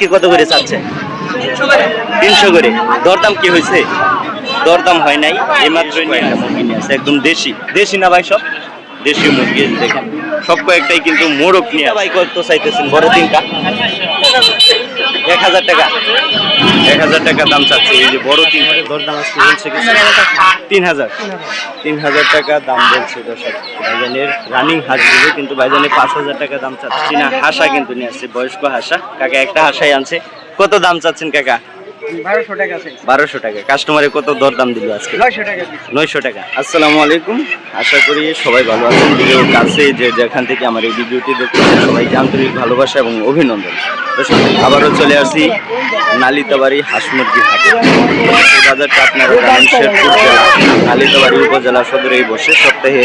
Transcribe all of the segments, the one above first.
আজকে কত করে চাচ্ছে? তিনশো করে। দরদাম কি হয়েছে? দরদাম হয় নাই এইমাত্র একদম দেশি। দেশি না ভাই সব? দেশি মুরগি দেখেন। সব কয়েকটাই কিন্তু মোরগ নিয়ে ভাই কত চাইতেছেন? বড় তিনটা? এক হাজার টাকা। এক হাজার টাকা দাম চাচ্ছে এই যে বড় তিন বলছে তিন হাজার তিন হাজার। টাকা দাম বলছে দর্শক। ভাইজানের রানিং হাঁসগুলো কিন্তু ভাইজানের পাঁচ হাজার টাকা দাম চাচ্ছে। না হাসা কিন্তু নিয়ে আসছে বয়স্ক হাসা। কাকা একটা হাঁসাই আনছে। কত দাম চাচ্ছেন কাকা? বারোশো টাকা কাস্টমারে কত দরদাম দিল আজকে? নয়শো টাকা আসসালামু আলাইকুম। আশা করি সবাই ভালো আছেন। ভিডিওর কাছে যে যেখান থেকে আমার এই ভিডিওটি দেখতেছেন সবাইকে আন্তরিক ভালোবাসা এবং অভিনন্দন। আবারও চলে আসি নালিতাবাড়ি হাঁস মুরগি হাটে। এই বাজারটা আপনারা জানেন শেরপুর জেলা। নালিতাবাড়ি উপজেলা সদরে বসে। সপ্তাহে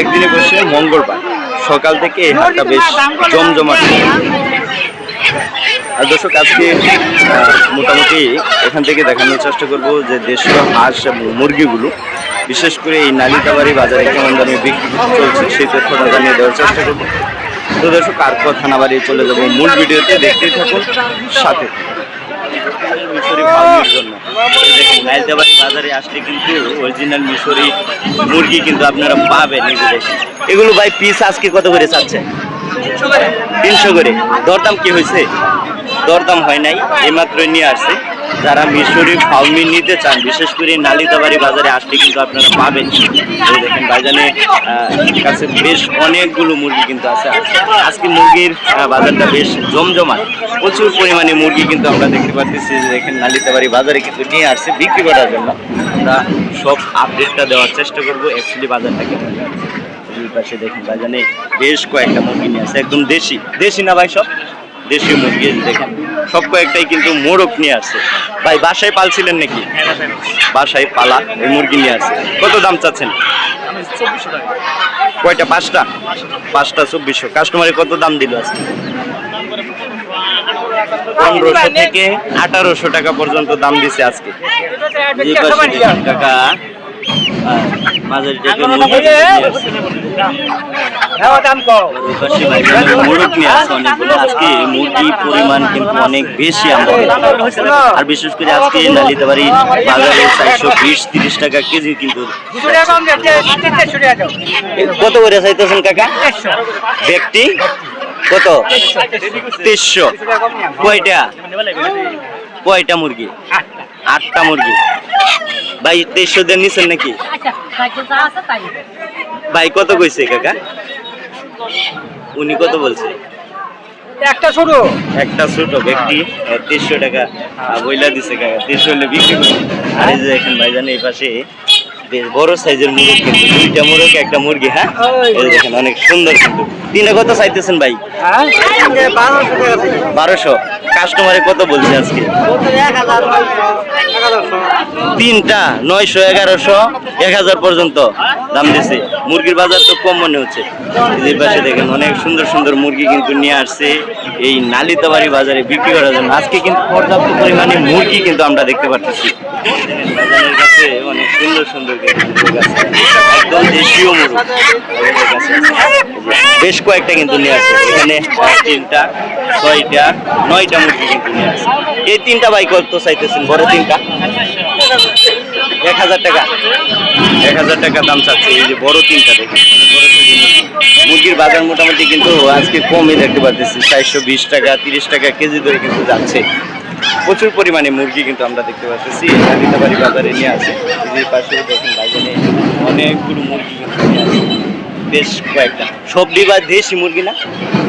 একদিনে বসে মঙ্গলবার। সকাল থেকে এই হাটটা বেশ জমজমাট। আর দর্শক আজকে মোটামুটি এখান থেকে দেখানোর চেষ্টা করব যে দেশীয় হাঁস মুরগিগুলো বিশেষ করে এই নালিতাবাড়ি বাজারে কেমন দামে বিক্রি চলছে সেই তথ্যটা জানিয়ে দেওয়ার চেষ্টা করব। তো দর্শক আর কথা না বাড়িয়ে চলে যাব মূল ভিডিওতে দেখতেই থাকুন সাথে। মিশরি ফার্মের জন্য। দেখুন, বাজারে আসলে কিন্তু অরিজিনাল মিশরি মুরগি কিন্তু আপনারা পাবেন এগুলো ভাই পিস আজকে কত করে চাচ্ছে? তিনশো করে দরদাম কি হয়েছে? দরদাম হয় নাই এইমাত্র নিয়ে আসছে। যারা মিশরি ফাউমি নিতে চান, বিশেষ করে নালিতাবাড়ি বাজারে আসলে কিন্তু আপনারা পাবেন। দেখেন বাজানে কাছে বেশ অনেকগুলো মুরগি কিন্তু আছে। আজকে মুরগির বাজারটা বেশ জমজমাট। প্রচুর পরিমাণে মুরগি কিন্তু আমরা দেখতে পাচ্ছি যে দেখেন নালিতাবাড়ি বাজারে কিন্তু নিয়ে আসছে বিক্রি করার জন্য। আমরা সব আপডেটটা দেওয়ার চেষ্টা করব অ্যাকচুয়ালি বাজারটাকে। এই পাশে দেখুন বাজানে বেশ কয়েকটা মুরগি নিয়ে আছে একদম দেশি। দেশি না ভাই সব? দেশি মুরগি দেখেন সব কয়েকটাই কিন্তু মোরগ নিয়ে আসছে ভাই বাসায় পালছিলেন নাকি? বাসায় পালা এই মুরগি নিয়ে আসছে কত দাম চাচ্ছেন? কয়টা? পাঁচটা? পাঁচটা চব্বিশশো। কাস্টমারে কত দাম দিল আজকে? পনেরোশো থেকে আঠারোশো টাকা পর্যন্ত দাম দিছে আজকে। এই আজকে পরিমাণ কিন্তু অনেক বেশি আমদানি আর বিশেষ করে আজকে নালিতাবাড়ি বাজারে চারশো বিশ তিরিশ টাকা কেজি কিন্তু কত করে চাইতেছেন কাকা? ব্যক্তি? কত? তেইশশো কয়টা? কয়টা মুরগি? আটটা মুরগি। ভাই তেইশশো দিয়ে নিছেন নাকি? ভাই কত কইছে কাকা? উনি কত বলছে? একটা ছোট। একটা ছোট ব্যক্তি তিনশো টাকা বইলা দিছে কাকা। তিনশো হলে বিক্রি করবে আর এই যে দেখেন ভাইজান এই পাশে বেশ বড় সাইজের মুরগ কিন্তু দুইটা মুরগ একটা মুরগি হ্যাঁ? এই দেখেন অনেক সুন্দর কিন্তু। তিনটা কত চাইতেছেন ভাই? হ্যাঁ? বারোশো টাকা বারোশো? কাস্টমারে কত বলছে আজকে? তিনটা, নয়শো, এগারোশো, এক হাজার পর্যন্ত দাম দিছে। মুরগির বাজার তো কম মনে হচ্ছে। এদের পাশে দেখেন, অনেক সুন্দর সুন্দর মুরগি কিন্তু নিয়ে আসছে। এই নালিতাবাড়ি বাজারে বিক্রি করার জন্য। আজকে কিন্তু পর্যাপ্ত পরিমাণে মুরগি কিন্তু আমরা দেখতে পাচ্ছি অনেক সুন্দর সুন্দর কিন্তু একদম বেশ কয়েকটা কিন্তু নিয়ে আসছে। এখানে তিনটা, ছয়টা, নয়টা মুরগি কিন্তু নিয়ে আসছে। এই তিনটা বাইক কত চাইতেছেন, বড় তিনটা? এক হাজার টাকা। এক হাজার টাকা দাম চাচ্ছে। এই যে বড় তিনটা দেখেন। মুরগির বাজার মোটামুটি কিন্তু আজকে কমই দেখতে পাচ্ছি চারশো বিশ টাকা, তিরিশ টাকা কেজি ধরে কিন্তু যাচ্ছে। প্রচুর পরিমাণে মুরগি কিন্তু আমরা দেখতে পাচ্ছি। নালিতাবাড়ি বাজারে নিয়ে আসে। এই পাশে দেখেন বাজারে অনেকগুলো মুরগি কিন্তু নিয়ে আসে। বেশ কয়েকটা। সবজি বা দেশি মুরগি না?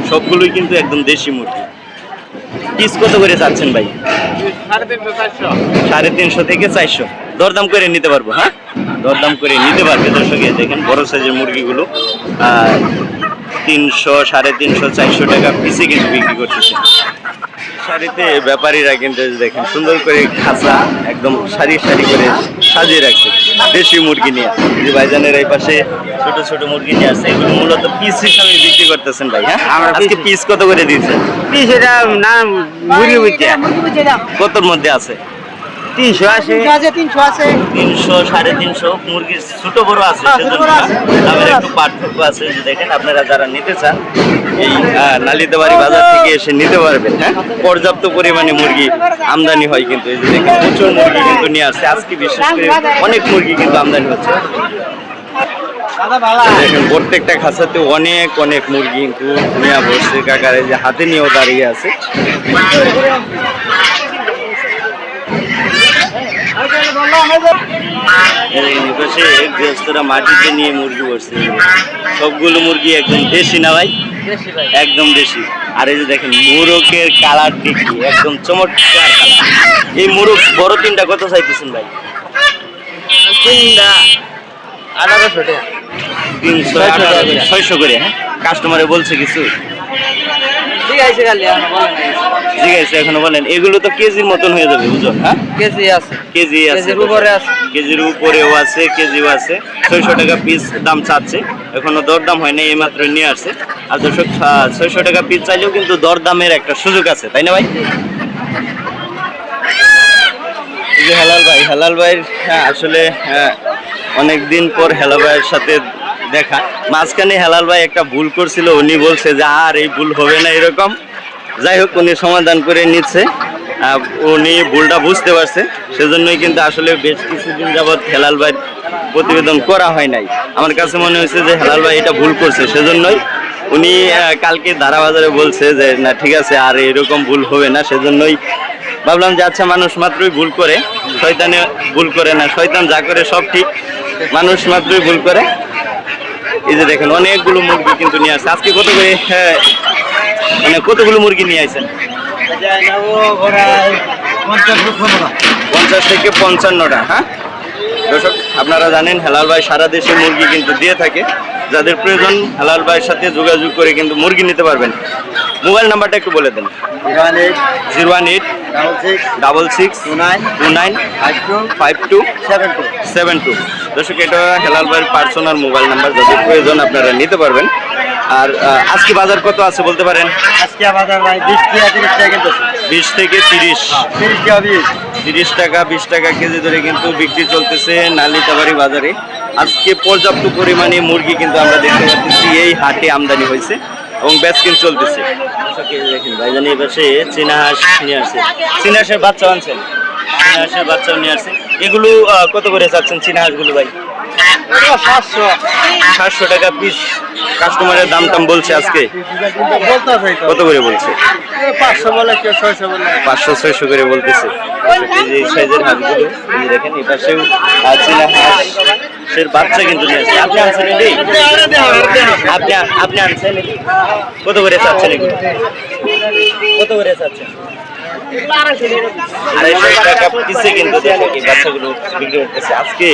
সবগুলোই কিন্তু একদম দেশি মুরগি। পিস কত করে চাচ্ছেন ভাই? সাড়ে তিনশো থেকে চারশো। দরদাম করে নিতে পারব হ্যাঁ? দরদাম করে নিতে পারবে দর্শকে দেখেন বড় সাইজের মুরগিগুলো। আর তিনশো, সাড়ে তিনশো, চারশো টাকা পিসে কিন্তু বিক্রি করতেছে। শাড়িতে ব্যাপারীরা কিন্তু দেখেন সুন্দর করে খাঁচা একদম সারি সারি করে সাজিয়ে রাখছে দেশি মুরগি নিয়ে। যে ভাইজানের এই পাশে ছোট ছোট মুরগি নিয়ে আছে এগুলো মূলত পিস হিসাবে বিক্রি করতেছেন ভাই হ্যাঁ? আমরা আজকে পিস কত করে দিয়েছেন? পিস এটা না মুরগি বুঝছে কতর মধ্যে আছে? তিনশো আছে তিনশো আছে তিনশো সাড়ে তিনশো। মুরগির ছোট বড় আছে হ্যাঁ, দামের একটু পার্থক্য আছে যে দেখেন আপনারা যারা নিতে চান এই নালিতাবাড়ি বাজার থেকে এসে নিতে পারবেন হ্যাঁ? পর্যাপ্ত পরিমাণে মুরগি আমদানি হয় কিন্তু এই যে দেখেন প্রচুর মুরগি কিন্তু নিয়ে আসছে। আজকে বিশেষ করে অনেক মুরগি কিন্তু আমদানি হচ্ছে। দেখেন প্রত্যেকটা খাঁচাতে অনেক অনেক মুরগি কিন্তু নিয়ে বসছে কাকার এই যে হাতে নিয়েও দাঁড়িয়ে আছে। গৃহস্থরা মাটিতে নিয়ে মুরগি বসছে। সবগুলো মুরগি একদম দেশি না ভাই? একদম দেশি। আর এই যে দেখেন মোরকের কালার দেখি একদম চমৎকার। এই মোরগ বড় তিনটা কত চাইতেছেন ভাই? তিনটা আঠারোশো টাকা তিনশো করে। ছয়শো করে হ্যাঁ? কাস্টমারে বলছে কিছু? আছে খালি এখন বলেন। ঠিক এখনও বলেন। এগুলো তো কেজির মতন হয়ে যাবে বুঝুন হ্যাঁ? কেজি আছে। কেজি আছে কেজির উপরে আছে। কেজির উপরেও আছে কেজিও আছে। ছয়শো টাকা পিস দাম চাচ্ছে। এখনও দরদাম হয় না এই মাত্র নিয়ে আসছে। আর দর্শক ছয়শো টাকা পিস চাইলেও কিন্তু দরদামের একটা সুযোগ আছে তাই না ভাই? যে হেলাল ভাই হেলাল ভাইয়ের হ্যাঁ, আসলে অনেক দিন পর হেলাল ভাইয়ের সাথে দেখা। মাঝখানে হেলাল ভাই একটা ভুল করছিল, উনি বলছে যে, আর এই ভুল হবে না এরকম। যাই হোক, উনি সমাধান করে নিচ্ছে। উনি ভুলটা বুঝতে পারছে। সেজন্যই কিন্তু আসলে বেশ কিছুদিন যাবৎ হেলাল ভাই প্রতিবেদন করা হয় নাই। আমার কাছে মনে হয়েছে যে, হেলাল ভাই এটা ভুল করছে। সেজন্যই উনি কালকে ধারা বাজারে বলছে যে, না, ঠিক আছে, আর এরকম ভুল হবে না। সেজন্যই ভাবলাম যে আচ্ছা মানুষ মাত্রই ভুল করে। শয়তানে ভুল করে না। শয়তান যা করে সব ঠিক। মানুষ মাত্রই ভুল করে। এই যে দেখেন অনেকগুলো মুরগি কিন্তু নিয়ে আসছে। আজকে কত করে? হ্যাঁ, মানে কতগুলো মুরগি নিয়ে আসেন পঞ্চাশ থেকে পঞ্চান্নটা হ্যাঁ? দর্শক আপনারা জানেন হেলাল ভাই সারা দেশে মুরগি কিন্তু দিয়ে থাকে। যাদের প্রয়োজন হেলাল ভাইয়ের সাথে যোগাযোগ করে কিন্তু মুরগি নিতে পারবেন। মোবাইল নাম্বারটা একটু বলে দেন। Zero one eight double six two nine two nine five two seven two. Seven two দর্শক এটা হেলাল ভাইয়ের পার্সোনাল মোবাইল নাম্বার যাদের প্রয়োজন আপনারা নিতে পারবেন। আর আজকে বাজার কত আছে বলতে পারেন? আজকে বাজার ভাই বিশ টাকা তিরিশ টাকা কিনতেছে বিশ থেকে তিরিশ। তিরিশ টাকা বিশ। তিরিশ টাকা বিশ টাকা কেজি ধরে কিন্তু বিক্রি চলতেছে নালিতাবাড়ি বাজারে। আজকে পর্যাপ্ত পরিমাণে মুরগি কিন্তু আমরা দেখতে পাচ্ছি, এই হাটে আমদানি হয়েছে এবং বেচকিন চলতেছে। দেখেন ভাইজানি, এই পাশে চীনা হাঁস নিয়ে আসছে। চীনা হাঁসের বাচ্চা আনছেন। চীনা হাঁসের বাচ্চাও নিয়ে আসছে। এগুলো কত করে চাচ্ছেন চীনা হাঁসগুলো ভাই? সাতশো। টাকা পিস কাস্টমারের দাম টাম বলছে আজকে। কত করে বলছে? পাঁচশো ছয়শো করে বলতেছে। এই সাইজের হাঁসগুলো দেখেন এই পাশেও আহ, হাঁস সের বাচ্চা কিন্তু আপনি আনছেন এটি আপনি আপনি আনছেন কত করে চাচ্ছেন এগুলো? কত করে চাচ্ছেন? আড়াইশো টাকা পিসে কিন্তু এই বাচ্চাগুলো বিক্রি করতেছে। আজকে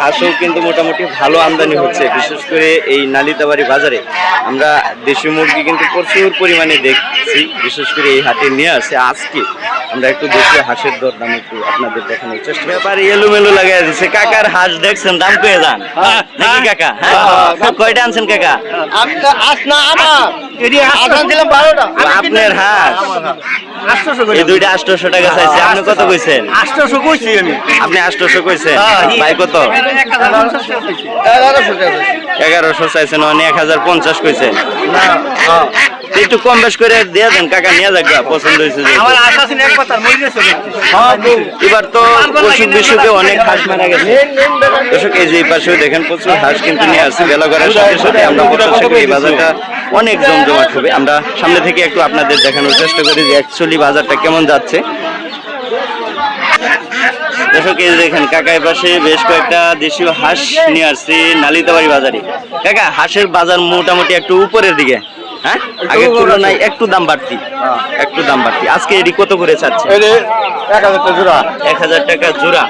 হাঁসও কিন্তু মোটামুটি ভালো আমদানি হচ্ছে বিশেষ করে এই নালিতাবাড়ি বাজারে। আমরা দেশি মুরগি কিন্তু প্রচুর পরিমাণে দেখছি বিশেষ করে এই হাটে নিয়ে আসে। আজকে আমরা একটু দেশি হাঁসের দর দাম একটু আপনাদের দেখানোর চেষ্টা ব্যাপারে এলোমেলো লাগাই দিচ্ছে কাকার হাঁস দেখছেন দাম পেয়ে যান। নাকি কাকা? হ্যাঁ? কয়টা আনছেন কাকা? বারোটা। আপনার হাঁস। এই দুইটা আটশোশো টাকা চাইছে। আপনি কত কইছেন? আটশোশো কইছি আমি। আপনি কইছেন? ভাই কত? এগারোশো টাকা এগারোশো চাইছেন মানে এক হাজার পঞ্চাশ কইছেন। না হ্যাঁ। তো একটু কম বেশ করে দিয়ে দেন কাকা নিয়ে যাক পছন্দ হয়েছে আমার আশা ছিল এক কথা মরে গেছে। হ্যাঁ, এবার তো অসুখ বিসুখে অনেক হাঁস মারা গেছে। দর্শক এই যে এই পাশেও দেখেন প্রচুর হাঁস কিন্তু নিয়ে আসছে বেলা করার সাথে সাথে আমরা প্রত্যাশা করি এই বাজারটা অনেক জমজমাট হবে। আমরা সামনে থেকে একটু আপনাদের দেখানোর চেষ্টা করি যে অ্যাকচুয়ালি বাজারটা কেমন যাচ্ছে। দর্শক এই দেখেন কাকার পাশে বেশ কয়েকটা দেশীয় হাঁস নিয়ে আসছি নালিতাবাড়ি বাজারে। কাকা হাঁসের বাজার মোটামুটি একটু উপরের দিকে। হ্যাঁ? আগের তুলনায় একটু দাম বাড়তি। একটু দাম বাড়তি। আজকে এটি কত করে চাচ্ছে? এক হাজার টাকা জোড়া। এক হাজার টাকা জোড়া।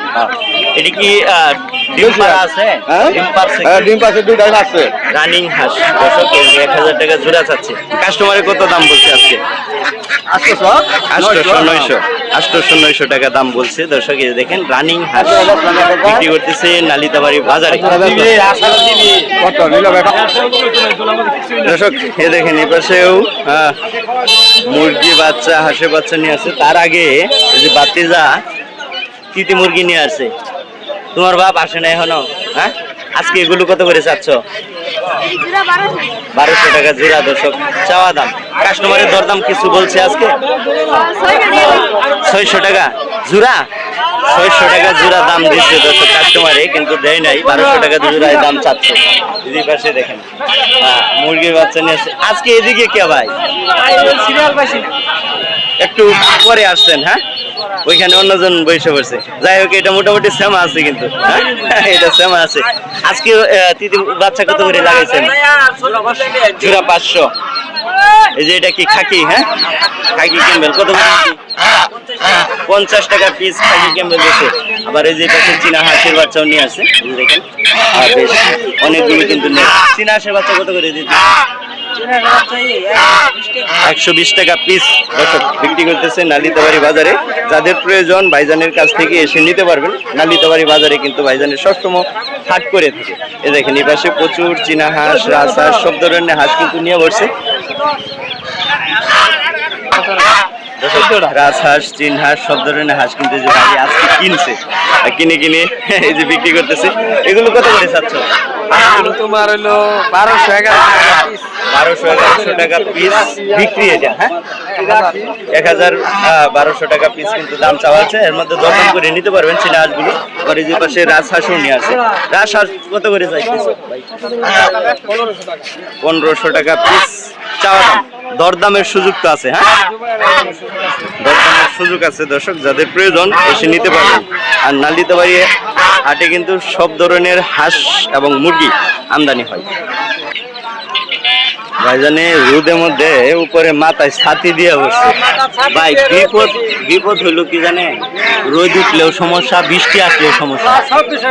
এটি কি আহ, ডিম পাড়া আছে। ডিম পারছে ডিম পাশে দুইটাই আছে। রানিং হাঁস। দর্শক এক হাজার টাকা জোড়া চাচ্ছে। কাস্টমারে কত দাম বলছে আজকে? আটশোশো নয়শো। আটশোশো নয়শো টাকা দাম বলছে। দর্শক এই দেখেন রানিং হাঁস বিক্রি করতেছে নালিতাবাড়ি বাজারে। দর্শক এ দেখেন এ পাশেও মুরগি বাচ্চা হাঁসের বাচ্চা নিয়ে আছে তার আগে যে বাতিজা তিতি মুরগি নিয়ে আসছে। তোমার বাপ আসে না এখনও? হ্যাঁ? আজকে এগুলো কত করে চাচ্ছ? বারোশো টাকা জোড়া দর্শক চাওয়া দাম। কাস্টমারের দরদাম কিছু বলছে আজকে? ছয়শো টাকা। জোড়া ছয়শো টাকা জোড়া দাম দিচ্ছে দর্শক কাস্টমারে কিন্তু দেয় নাই। বারোশো টাকা জোড়ায় দাম চাচ্ছে। দিদি পাশে দেখেন। হ্যাঁ, মুরগির বাচ্চা নিয়ে আজকে এদিকে কে ভাই? একটু পরে আসছেন হ্যাঁ? ওইখানে অন্যজন বসে পড়ছে। যাই হোক এটা মোটামুটি সেমা আছে কিন্তু হ্যাঁ? এটা সেমা আছে। আজকে বাচ্চা কত করে লাগাইছেন? জোড়া পাঁচশো। এই যে এটা কি খাকি হ্যাঁ? খাকি ক্যাম্বেল, কত পঞ্চাশ টাকা পিস খাকি ক্যাম্বেল দিচ্ছে আবার এই যে পাশে চীনা হাঁসের বাচ্চাও নিয়ে যে দেখেন। আর বেশ, অনেকগুলো কিন্তু চীনা হাঁসের বাচ্চা কত করে দিচ্ছে একশো বিশ টাকা পিস দর্শক, বিক্রি করতেছে নালিতাবাড়ি বাজারে। যাদের প্রয়োজন, ভাইজানের কাছ থেকে এসে নিতে পারবেন। নালিতাবাড়ি বাজারে কিন্তু ভাইজানের সবসম হাট করে থাকে। এ দেখেন এই পাশে প্রচুর চীনা হাঁস রাস হাঁস সব ধরনের হাঁস কিন্তু নিয়ে বসছে রাস চীন হাঁস সব ধরনের হাঁস কিন্তু যে ভাই আজকে কিনছে। কিনে কিনে এই যে বিক্রি করতেছে। এগুলো কত করে চাচ্ছ? তোমার হলো বারোশো এগারো বারোশো এগারোশো টাকা পিস বিক্রি এটা হ্যাঁ? এক হাজার বারোশো টাকা পিস কিন্তু দাম চাওয়া আছে। এর মধ্যে দরদাম করে নিতে পারবেন চীনা হাঁসগুলো। আবার এই যে পাশে রাজহাঁসও নিয়ে আছে। রাজহাঁস কত করে চাইতেছে? পনেরোশো টাকা। পিস চাওয়া দাম। দরদামের সুযোগ তো আছে হ্যাঁ? দরদামের সুযোগ আছে দর্শক, যাদের প্রয়োজন এসে নিতে পারবেন। আর নালিতাবাড়ি হাটে কিন্তু সব ধরনের হাঁস এবং মুরগি আমদানি হয়। ভাইজানে রোদের মধ্যে উপরে মাথায় ছাতি দিয়ে বসছে ভাই বিপদ বিপদ হইল কি জানে? রোদ উঠলেও সমস্যা বৃষ্টি আসলেও সমস্যা।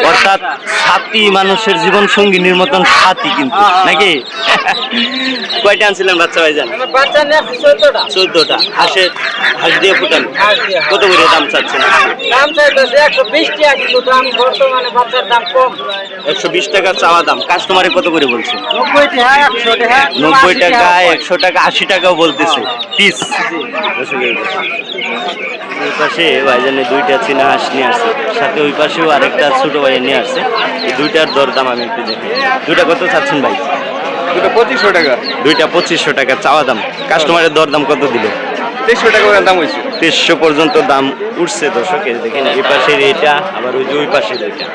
অর্থাৎ ছাতি মানুষের জীবন সঙ্গিনীর মতন ছাতি কিন্তু নাকি? কয়টা আনছিলেন বাচ্চা ভাইজান? বাচ্চা চোদ্দটা। চোদ্দটা। হাঁসের হাঁস দিয়ে ফুটান। কত করে দাম চাচ্ছেন? দাম চাইতেছে একশো বিশ টাকা কিন্তু দাম বর্তমানে বাচ্চার দাম কম। একশো বিশ টাকা চাওয়া দাম। কাস্টমারে কত করে বলছে নব্বই টাকা একশো টাকা। নব্বই টাকা একশো টাকা আশি টাকাও বলতেছে। পিস। ওই পাশে ভাইজানে দুইটা চীনা হাঁস নিয়ে আসছে। সাথে ওই পাশেও আরেকটা ছোট ভাই নিয়ে আসছে। এই দুইটার দরদাম আমি একটু দেখি। দুইটা কত চাচ্ছেন ভাই? দুটো পঁচিশশো টাকা। দুইটা পঁচিশশো টাকা চাওয়া দাম। কাস্টমারের দরদাম কত দিল? তেইশশো টাকা করে দাম হয়েছে। তেইশশো পর্যন্ত দাম উঠছে দর্শক এই দেখেন এই পাশের এটা আবার ওই যে ওই পাশের এটা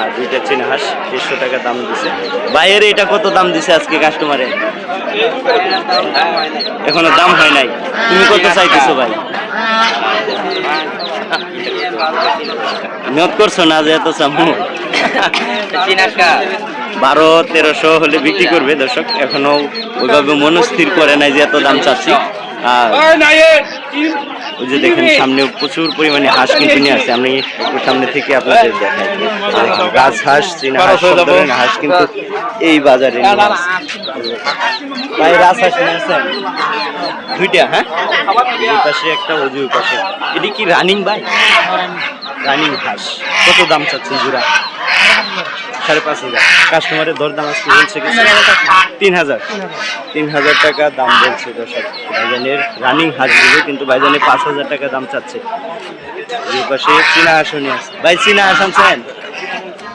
আর দুইটা চীনা হাঁস দেড়শো টাকা দাম দিছে। বাইরের এটা কত দাম দিছে আজকে কাস্টমারে এখনও দাম হয় নাই। তুমি কত চাইতেছো ভাই? নিয়ত করছ না যে এত চামু? বারো, তেরোশো হলে বিক্রি করবে দর্শক। এখনও ওইভাবে মনস্থির করে নাই যে এত দাম চাচ্ছি। আর ওই যে দেখেন সামনে প্রচুর পরিমাণে হাঁস কিন্তু নিয়ে আসছে আমি সামনে থেকে আপনাদের দেখাই। গাছ হাঁস চীনা হাঁস সব ধরনের হাঁস কিন্তু এই বাজারে। ভাই রাজ হাঁস নিয়ে আসছেন দুইটা হ্যাঁ? এই পাশে একটা ওই ওই পাশে। এটি কি রানিং ভাই? রানিং হাঁস। কত দাম চাচ্ছেন জোড়া? সাড়ে পাঁচ হাজার। কাস্টমারের দরদাম আজকে বলছে তিন হাজার। তিন হাজার টাকা দাম বলছে দর্শক। ভাইজানের রানিং হাঁসগুলো কিন্তু ভাইজানের পাঁচ হাজার টাকা দাম চাচ্ছে। এই পাশে চীনা হাঁসও নিয়ে আসছে। ভাই চীনা হাঁস আনছেন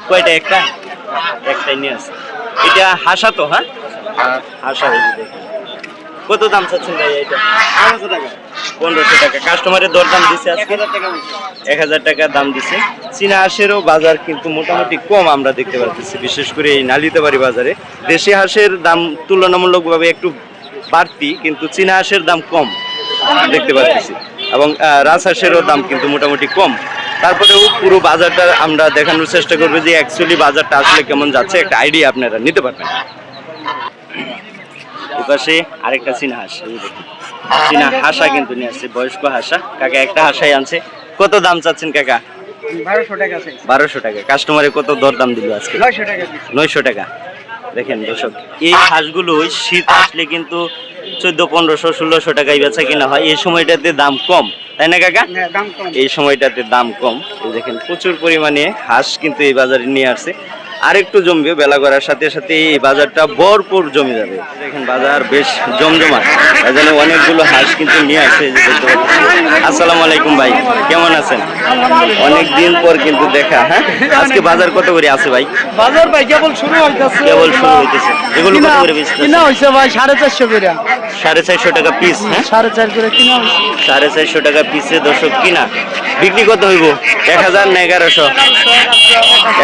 কয়টা? একটা? একটাই নিয়ে আসছে। এটা হাসা তো হ্যাঁ? হাসা হয়ে যে দেখেন। কত দাম চাচ্ছেন ভাই এটা? পনেরোশো টাকা। পনেরোশো টাকা কাস্টমারের দরদাম দিছে আজকে। এক হাজার টাকা দাম দিছে। চীনা হাঁসেরও বাজার কিন্তু মোটামুটি কম আমরা দেখতে পাচ্ছি বিশেষ করে এই নালিতাবাড়ি বাজারে। দেশি হাঁসের দাম তুলনামূলকভাবে একটু বাড়তি কিন্তু চীনা হাঁসের দাম কম দেখতে পাচ্ছি এবং আহ, রাজহাঁসেরও দাম কিন্তু মোটামুটি কম। তারপরেও পুরো বাজারটা আমরা দেখানোর চেষ্টা করব যে অ্যাকচুয়ালি বাজারটা আসলে কেমন যাচ্ছে একটা আইডিয়া আপনারা নিতে পারবেন। এপাশে আরেকটা চীনা হাঁস। চীনা হাঁসা কিন্তু নিয়ে আসছে বয়স্ক হাঁসা। কাকা একটা হাঁসাই আনছে। কত দাম চাচ্ছেন কাকা? বারোশো টাকা কাস্টমারে কত দিল আজকে? নয়শো টাকা দেখেন দর্শক এই হাঁসগুলো শীত আসলে কিন্তু চোদ্দ পনেরোশো ষোলোশো টাকায় বেচা কিনা হয়। এই সময়টাতে দাম কম তাই না কাকা? এই সময়টাতে দাম কম। দেখেন প্রচুর পরিমাণে হাঁস কিন্তু এই বাজারে নিয়ে আসছে। আর একটু জমবে বেলা করার সাথে সাথে এই বাজারটা ভরপুর জমে যাবে। দেখেন বাজার বেশ জমজমাট। এখানে অনেকগুলো হাঁস কিন্তু নিয়ে আসে। আসসালামু আলাইকুম ভাই কেমন আছেন? অনেক দিন পর কিন্তু দেখা হ্যাঁ? আজকে বাজার কত করে আছে ভাই? বাজার ভাই কেবল শুরু হইতাছে। কেবল শুরু হইতেছে। এগুলো কত করে বেচতেছে কিনা হইছে ভাই সাড়ে চারশো করে। সাড়ে চারশো টাকা পিস হ্যাঁ? সাড়ে চার করে কিনা হইছে। সাড়ে চারশো টাকা পিসে দর্শক কিনা। বিক্রি কত হইব? এক হাজার না এগারোশো?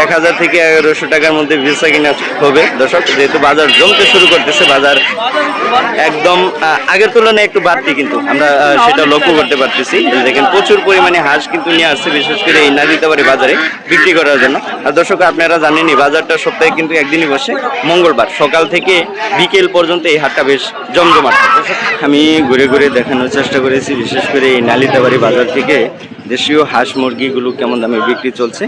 এক হাজার থেকে এগারোশো টাকার মধ্যে ভিসা কিনা হবে। দর্শক, যেহেতু বাজার জমতে শুরু করতেছে, বাজার একদম আগের তুলনায় একটু বাড়তি কিন্তু। আমরা সেটা লক্ষ্য করতে পারতেছি। দেখেন, প্রচুর পরিমাণে হাঁস কিন্তু নিয়ে আসছে, বিশেষ করে এই নাদিতাবাড়ি বাজারে বিক্রি করার জন্য। আর দর্শক, আপনারা জানেনই, বাজারটা সপ্তাহে কিন্তু একদিনই বসে। মঙ্গলবার সকাল থেকে বিকেল পর্যন্ত এই হাটটা বেশ জমজমাট। আমি ঘুরে ঘুরে দেখানোর চেষ্টা করেছি, বিশেষ করে এই নালিতাবাড়ি বাজার থেকে। দেশীয় হাঁস মুরগিগুলো কেমন দামে বিক্রি চলছে?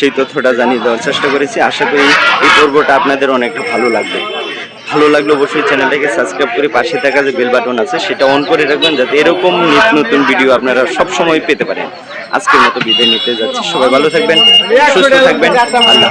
সেই তথ্যটা জানিয়ে দেওয়ার চেষ্টা করেছি। আশা করি এই পর্বটা আপনাদের অনেকটা ভালো লাগবে। ভালো লাগলে অবশ্যই চ্যানেলটাকে সাবস্ক্রাইব করে পাশে থাকা যে বেল বাটন আছে, সেটা অন করে রাখবেন যাতে এরকম নিত্য নতুন ভিডিও আপনারা সব সময় পেতে পারেন। আজকের মতো বিদায় নিতে যাচ্ছি। সবাই ভালো থাকবেন, সুস্থ থাকবেন। আল্লাহ